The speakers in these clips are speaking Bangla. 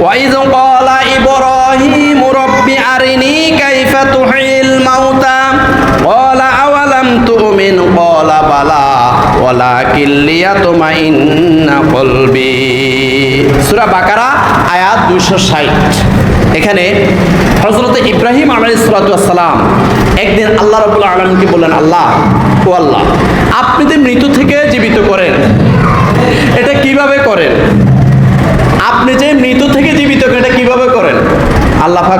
وإذ قال إبراهيم رب أرني كيف تحيي الموتى قال أولم تؤمن قال بلى ولكن ليطمئن قلبي সূরা বাকারা আয়াত 260 এখানে হযরত ইব্রাহিম আলাইহিস সালাম একদিন আল্লাহ রাব্বুল আলামিনকে বললেন আল্লাহ ও আল্লাহ আপনি যে মৃত্যু থেকে জীবিত করেন এটা কিভাবে করেন আপনি যে মৃত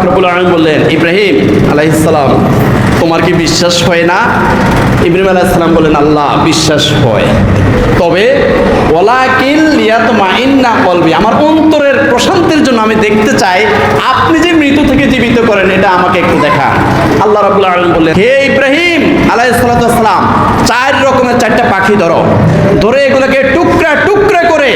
ফাকরুল আলম বললেন, ইব্রাহিম আলাইসালাম তোমার কি বিশ্বাস হয় না? ইব্রাহিম আলাইসালাম বললেন, আল্লাহ বিশ্বাস হয়। তবে আমার অন্তরের প্রশান্তির জন্য আমি দেখতে চাই, আপনি যে মৃত থেকে জীবিত করেন, এটা আমাকে একটু দেখান। আল্লাহ রাবুল আলম বললেন, হে ইব্রাহিম আলাইসালাম চার রকমের চারটা পাখি ধরো। ধরে এগুলোকে টুকরা টুকরা করে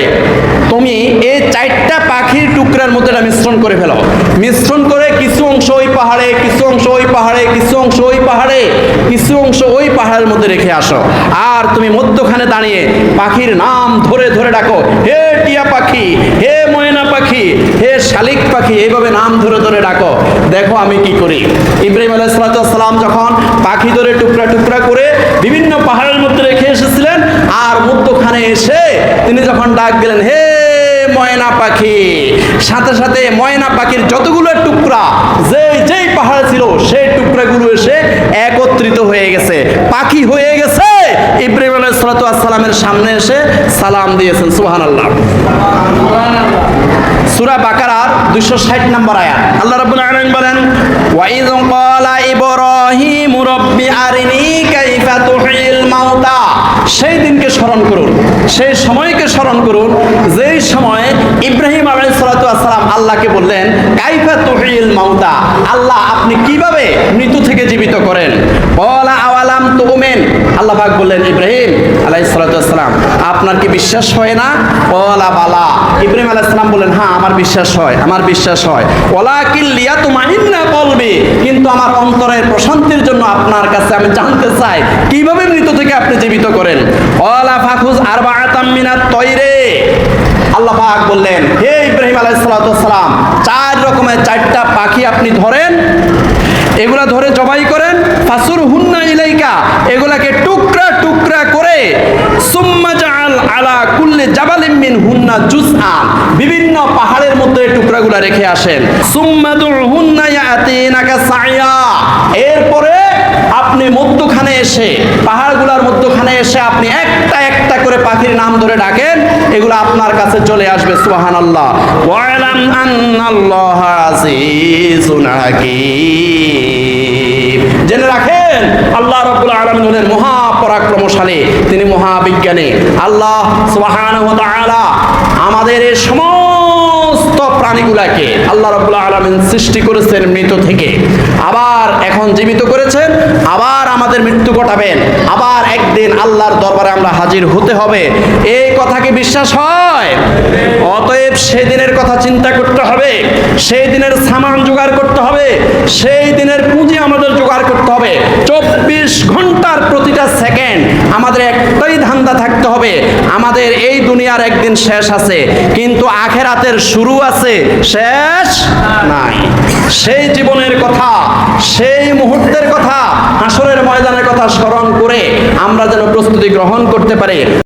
তুমি এই চারটা পাখির টুকরার মধ্যে মিশ্রণ করে ফেলো। মিশ্রণ করে কিছু অংশ ওই পাহাড়ে কিছু অংশ ওই পাহাড়ে, কিছু অংশ ওই পাহাড়ে, কিছু অংশ ওই পাহাড়ের মধ্যে রেখে আসো। আর তুমি মধ্যখানে দাঁড়িয়ে পাখির নাম ধরে ধরে ডাকো, হে টিয়া পাখি, হে ময়না পাখি, হে শালিক পাখি এইভাবে নাম ধরে ধরে ডাকো। দেখো আমি কি করি। ইব্রাহিম আলাইসালাম যখন পাখি ধরে টুকরা টুকরা করে বিভিন্ন পাহাড়ের মধ্যে রেখে এসেছিলেন, আর মধ্যখানে এসে তিনি যখন ডাক দিলেন, হে ময়না পাখি, সাথে সাথে ময়না পাখির যতগুলো টুকরা, যে পাহাড় ছিল সেই টুকরাগুলো এসে একত্রিত হয়ে গেছে। পাখি হয়ে গেছে। ইব্রাহিম আলাইসালামের সামনে এসে সালাম দিয়েছেন সুহান আল্লাহ সুরা বাকারার দুইশো ষাট নম্বর আয়াত। আল্লাহ রাব্বুল আলামিন বলেন ওয়াইদ ক্বালা ইব্রাহিম রাব্বি আরিনি কাইফা তুহিল মাউতা। সেই দিনকে স্মরণ করুন, সেই সময়কে স্মরণ করুন, যেই সময় ইব্রাহিম আসসালাম আল্লাহকে বললেন, কাইফা তুহিল মাউতা? আল্লাহ, আপনি কীভাবে মৃত্যু থেকে জীবিত করেন? ক্বালা আওয়ালাম আল্লাহ বললেন, ইব্রাহিম আসসালাম আপনার কি বিশ্বাস হয় না? ক্বালা বালা। ইব্রাহিম আলাইহিস সালাম বললেন হ্যাঁ আমার বিশ্বাস হয়, আমার বিশ্বাস হয়। ওলাকিল লিয়াতুমাইন্না কলবি? কিন্তু আমার অন্তরের প্রশান্তির জন্য আপনার কাছে আমি জানতে চাই, কীভাবে মৃত থেকে আপনি জীবিত করেন? ওলা ফাখুজ আরবাআতাম মিনাত তয়রে আল্লাহ পাক বললেন, হে ইব্রাহিম আলাইহিস সালাতু সালাম চার রকমের চারটা পাখি আপনি ধরেন। এগুলা ধরে জবাই করেন ফাসুর হুন্না ইলাইকা, এগুলাকে টুকরা টুকরা করে, সুম্মা জাআল আলা কুল্লি জাবালিম মিন হুন্না জুজআন বিভিন্ন পাহাড়ের মধ্যে টুকরাগুলা রেখে আসেন। সুম্মা দুহুন্না ইয়াতিনাকা সাইয়া, এরপরে আপনি মধ্যখানে এসে, পাহাড়গুলার মধ্যখানে এসে আপনি একটা একটা করে পাখির নাম ধরে ডাকেন, এগুলো আপনার কাছে চলে আসবে আজিজুন হাকীম। জেনে রাখেন, আল্লাহ রাব্বুল আলামিন হলেন মহাপরাক্রমশালী, তিনি মহাবিজ্ঞানী। আল্লাহ ওয়া আমাদের এই সমস্ত প্রাণীগুলাকে আল্লাহ রাব্বুল আলামিন সৃষ্টি করেছেন মৃত থেকে। আবার এখন জীবিত করেছেন ঘটাবেন আবার একদিন আল্লাহর দরবারে আমরা হাজির হতে হবে। এই কথা কি বিশ্বাস হয়? অতএব সেই দিনের কথা চিন্তা করতে হবে। সেই দিনের সামান জোগাড় করতে হবে। সেই দিনের পুঁজি আমাদের জোগাড় করতে হবে। চব্বিশ ঘণ্টার প্রতিটা সেকেন্ড আমাদের একটাই ধান্দা থাকতে হবে। আমাদের এই দুনিয়ার একদিন শেষ আছে। কিন্তু আখেরাতের শুরু আছে। শেষ নাই। সেই জীবনের কথা সেই মুহূর্তের কথা আসরের ময়দানের কথা স্মরণ করে আমরা যেন প্রস্তুতি গ্রহণ করতে পারি।